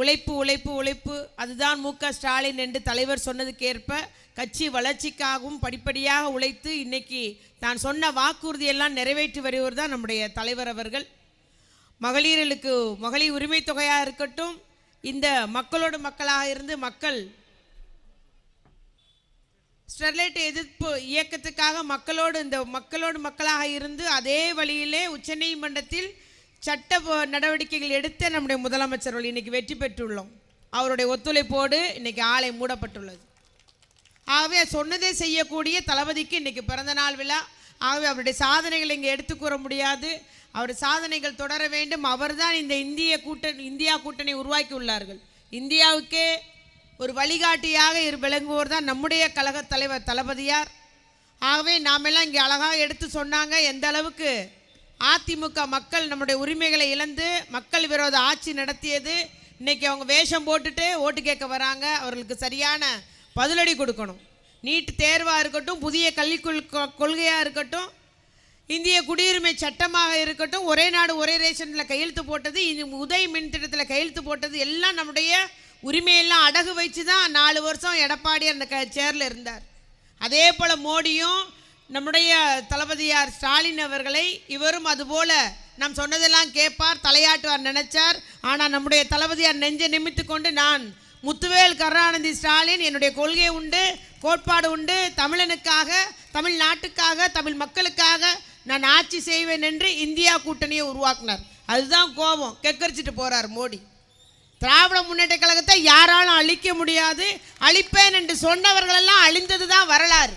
உழைப்பு உழைப்பு உழைப்பு. அதுதான் மு க. ஸ்டாலின் என்று தலைவர் சொன்னதுக்கேற்ப கட்சி வளர்ச்சிக்காகவும் படிப்படியாக உழைத்து இன்னைக்கு தான் சொன்ன வாக்குறுதியெல்லாம் நிறைவேற்றி வருவர் தான் நம்முடைய தலைவர் அவர்கள். மகளிர்களுக்கு மகளிர் உரிமை தொகையாக இருக்கட்டும் இந்த மக்களோடு மக்களாக இருந்து மக்கள் ஸ்டெர்லைட் எதிர்ப்பு இயக்கத்துக்காக மக்களோடு இந்த மக்களோடு மக்களாக இருந்து அதே வழியிலே உச்சநீதிமன்றத்தில் சட்ட நடவடிக்கைகள் எடுத்த நம்முடைய முதலமைச்சர்கள் இன்னைக்கு வெற்றி பெற்றுள்ளோம். அவருடைய ஒத்துழைப்போடு இன்னைக்கு ஆலை மூடப்பட்டுள்ளது. ஆகவே சொன்னதே செய்யக்கூடிய தளபதிக்கு இன்னைக்கு பிறந்த நாள் விழா. ஆகவே அவருடைய சாதனைகளை இங்கே எடுத்து கூற முடியாது. அவர் சாதனைகள் தொடர வேண்டும். அவர்தான் இந்த இந்திய கூட்டணி இந்தியா கூட்டணி உருவாக்கி உள்ளார்கள் இந்தியாவுக்கே ஒரு வழிகாட்டியாக இரு விளங்குவோர் தான் நம்முடைய கழக தலைவர் தளபதியார். ஆகவே நாமெல்லாம் இங்கே அழகாக எடுத்து சொன்னாங்க. எந்த அளவுக்கு அதிமுக மக்கள் நம்முடைய உரிமைகளை இழந்து மக்கள் விரோத ஆட்சி நடத்தியது. இன்னைக்கு அவங்க வேஷம் போட்டுட்டு ஓட்டு கேட்க வராங்க. அவர்களுக்கு சரியான பதிலடி கொடுக்கணும். நீட் தேர்வாக இருக்கட்டும் புதிய கல்விக்குள் கொள்கையாக இருக்கட்டும் இந்திய குடியுரிமை சட்டமாக இருக்கட்டும் ஒரே நாடு ஒரே ரேஷனில் கையெழுத்து போட்டது இது உதய் மின் திட்டத்தில் கையெழுத்து போட்டது எல்லாம் நம்முடைய உரிமையெல்லாம் அடகு வச்சு தான் நாலு வருஷம் எடப்பாடி அந்த க சேரில் இருந்தார். அதே போல் மோடியும் நம்முடைய தளபதியார் ஸ்டாலின் அவர்களை இவரும் அதுபோல நாம் சொன்னதெல்லாம் கேட்பார் தலையாட்டுவார் நினைச்சார். ஆனால் நம்முடைய தளபதியார் நெஞ்சை நிமித்து கொண்டு நான் முத்துவேல் கருணாநிதி ஸ்டாலின் என்னுடைய கொள்கை உண்டு கோட்பாடு உண்டு. தமிழனுக்காக தமிழ்நாட்டுக்காக தமிழ் மக்களுக்காக நான் ஆட்சி செய்வேன் என்று இந்தியா கூட்டணியை உருவாக்கினார். அதுதான் கோபம். கெக்கரிச்சிட்டு போறார் மோடி. திராவிட முன்னேற்ற கழகத்தை யாராலும் அழிக்க முடியாது. அழிப்பேன் என்று சொன்னவர்களெல்லாம் அழிந்தது தான் வரலாறு.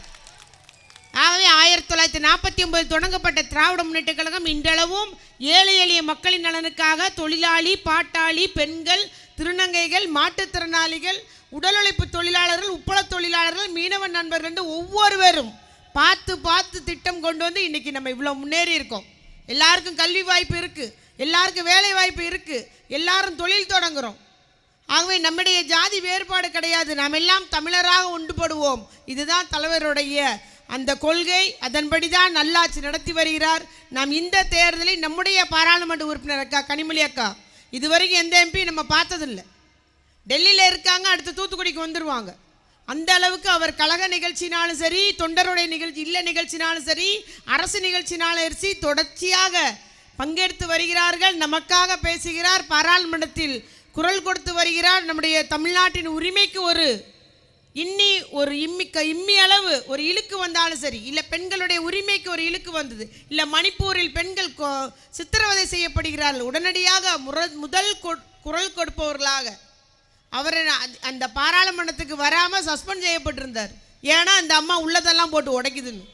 ஆகவே ஆயிரத்தி தொள்ளாயிரத்தி நாற்பத்தி ஒன்பது தொடங்கப்பட்ட திராவிட முன்னேற்ற கழகம் இன்றளவும் ஏழை எளிய மக்களின் நலனுக்காக தொழிலாளி பாட்டாளி பெண்கள் திருநங்கைகள் மாற்றுத்திறனாளிகள் உடல் உழைப்பு தொழிலாளர்கள் உப்பள தொழிலாளர்கள் மீனவ நண்பர்கள் ஒவ்வொருவரும் பார்த்து பார்த்து திட்டம் கொண்டு வந்து இன்றைக்கி நம்ம இவ்வளோ முன்னேறி இருக்கோம். எல்லாருக்கும் கல்வி வாய்ப்பு இருக்குது எல்லாருக்கும் வேலை வாய்ப்பு இருக்குது எல்லாரும் தொழில் தொடங்குகிறோம் ஆகவே நம்முடைய ஜாதி வேறுபாடு கிடையாது. நாம் எல்லாம் தமிழராக உண்டுபடுவோம் இதுதான் தலைவருடைய அந்த கொள்கை அதன்படி தான் நல்லாட்சி நடத்தி வருகிறார். நாம் இந்த தேர்தலில் நம்முடைய பாராளுமன்ற உறுப்பினர் அக்கா கனிமொழி அக்கா. இதுவரைக்கும் எந்த எம்பி நம்ம பார்த்ததில்லை. டெல்லியில் இருக்காங்க அடுத்து தூத்துக்குடிக்கு வந்துடுவாங்க அந்த அளவுக்கு அவர் கழக நிகழ்ச்சினாலும் சரி தொண்டருடைய நிகழ்ச்சி இல்லை நிகழ்ச்சினாலும் சரி அரசு நிகழ்ச்சினாலும் சரி தொடர்ச்சியாக பங்கெடுத்து வருகிறார்கள். நமக்காக பேசுகிறார். பாராளுமன்றத்தில் குரல் கொடுத்து வருகிறார். நம்முடைய தமிழ்நாட்டின் உரிமைக்கு ஒரு இன்னி ஒரு இம்மிக்க இம்மி அளவு ஒரு இழுக்கு வந்தாலும் சரி இல்லை பெண்களுடைய உரிமைக்கு ஒரு இழுக்கு வந்தது இல்லை மணிப்பூரில் பெண்கள் சித்திரவதை செய்யப்படுகிறார்கள் உடனடியாக முற முதல் குரல் கொடுப்பவர்களாக அவர் அந்த பாராளுமன்றத்துக்கு வராமல் சஸ்பெண்ட் செய்யப்பட்டிருந்தார். ஏன்னா அந்த அம்மா உள்ளதெல்லாம் போட்டு உடைக்குதுன்னு.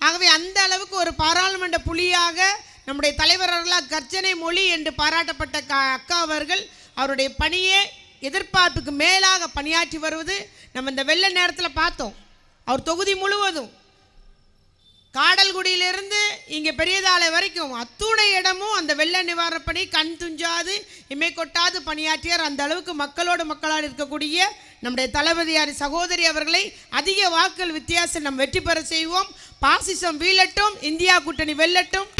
ஆகவே அந்த அளவுக்கு ஒரு பாராளுமன்ற புலியாக நம்முடைய தலைவர்களாக கர்ச்சனை மொழி என்று பாராட்டப்பட்ட க அக்கா அவர்கள் அவருடைய பணியே எதிர்பார்ப்புக்கு மேலாக பணியாற்றி வருவது நம்ம இந்த வெள்ள நேரத்தில் பார்த்தோம். அவர் தொகுதி முழுவதும். காடல்குடியிலிருந்து இங்கே பெரியதாலை வரைக்கும் அத்துணை இடமும் அந்த வெள்ள நிவாரண பணி கண் துஞ்சாது இமை கொட்டாது பணியாற்றியார். அந்த அளவுக்கு மக்களோடு மக்களால் இருக்கக்கூடிய நம்முடைய தளபதியார் சகோதரி அவர்களை அதிக வாக்குகள் வித்தியாசம் நாம் வெற்றி பெற செய்வோம். பாசிசம் வீழட்டும் இந்தியா கூட்டணி வெல்லட்டும்.